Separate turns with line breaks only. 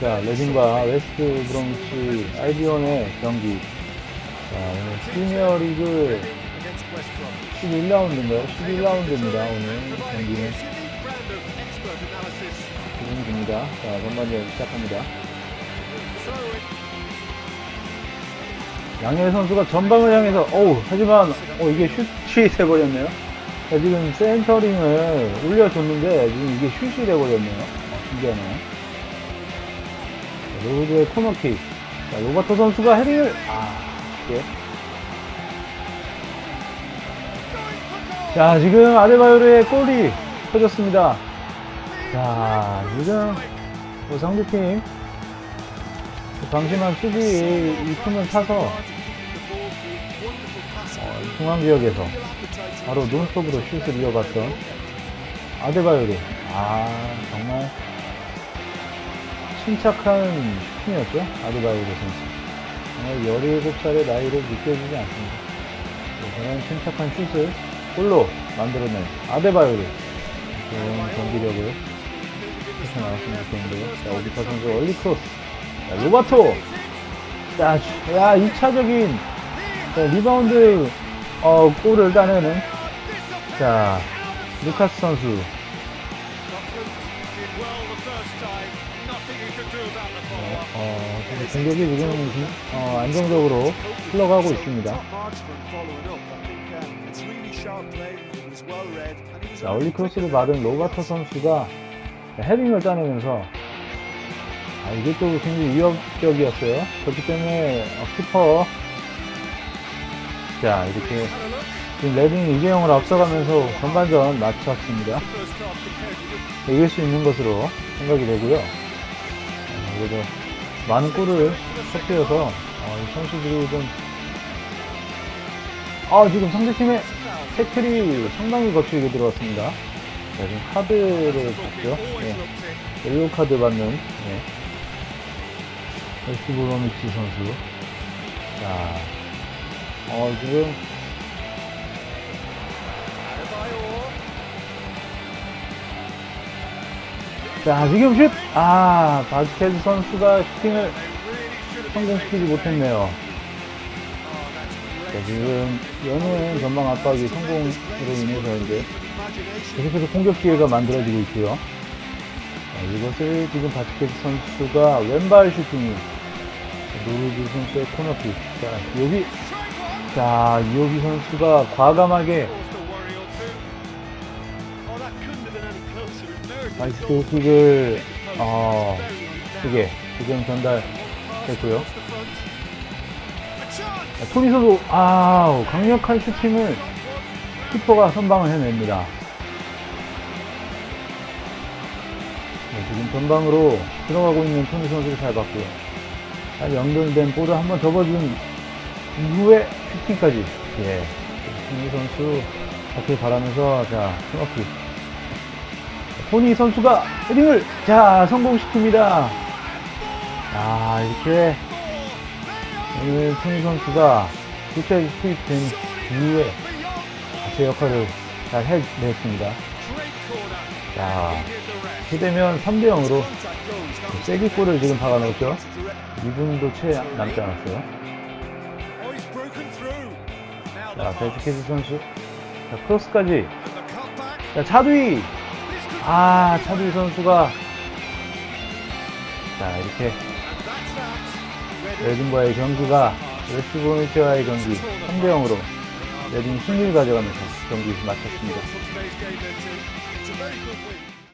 자, 레딩과 웨스트 브롬치 알비온의 경기. 자, 오늘
West Brom.
11라운드인가요? 11라운드입니다, 오늘 경기는. 기분입니다. 자, 전반전 시작합니다. 양현 선수가 전방을 향해서, 어우, 하지만, 어, 이게 슛이 돼버렸네요. 자, 지금 센터링을 올려줬는데, 지금 이게. 어, 신기하네요. 자, 로드의 코너킥. 자, 로버트 선수가 헤딩을, 아, 예. 자, 지금 아데바요르의 골이 터졌습니다. 자, 지금, 뭐 상대팀, 방심한 수비 이 틈을 타서 어, 중앙 지역에서 바로 논스톱으로 슛을 이어갔던 아데바요르. 아, 정말 침착한 슈팅이었죠. 아데바요르 선수. 정말 17살의 나이로 느껴지지 않습니다. 네, 저런 침착한 슛을 골로 만들어낸 아데바요르. 좋은 경기력을 펼쳐나갔으면 좋겠는데요. 자, 오비타 선수 얼리 크로스. 자, 로바토. 자, 슈- 야, 2차적인 리바운드, 어, 골을 따내는, 자, 루카스 선수. 어, 근데 공격이 지금, 어, 안정적으로 흘러가고 있습니다.
Um,
자, 얼리 크로스를 받은 로바토 선수가 헤딩을 따내면서, 아, 이게 또 굉장히 위협적이었어요. 그렇기 때문에, 어, 키퍼, 자, 이렇게, 지금 레딩 이재영을 앞서가면서 전반전 마쳤습니다. 이길 수 있는 것으로 생각이 되고요. 어, 그래도 많은 골을 터뜨려서 어, 이 선수들이 좀 아, 지금 상대팀의 태클이 상당히 거칠게 들어왔습니다. 자, 지금 카드를 봤죠.
always
네. 옐로우 카드 받는 네. 웨스트 브로미치 선수. 자, 어, 지금. 자, 지금 슛! 아, 바스케즈 선수가 슈팅을 성공시키지 못했네요. 자. 지금 연우의 전방 압박이 성공으로 인해서 이제 계속해서 공격 기회가 만들어지고 있고요. 자, 이것을 지금 바스케트 선수가 왼발 슈팅이 노르드 선수의 코너킥. 자, 요비. 자, 요비 선수가 과감하게.
Oh, goal.
킥을 어. 크게 지금 전달했고요. 토니 선수, 아 강력한 슈팅을 키퍼가 선방을 해냅니다. 네, 지금 전방으로 들어가고 있는 토니 선수를 잘 봤고요. 잘 연결된 볼을 한번 접어준 이후에 슈팅까지. 예. 토니 선수 잡길 바라면서, 자, 스머키. 토니 선수가 헤딩을, 자, 성공시킵니다. 아, 이렇게 오늘 토니 선수가 교체 투입된 이후에 제 역할을 잘 해냈습니다. 자,
He did the rest.
이렇게 되면 3대 0으로
contact goes.
세기골을 지금 박아놓죠. 2분도 채 남지 않았어요. 자. 베스케스 선수. 자, 크로스까지. 자, 차두이. 아, 차두이 선수가. 자, 이렇게. 레딩과의 경기가 웨스트브로미치와의 경기 3대 0으로 레딩 승리를 가져가면서 경기 마쳤습니다.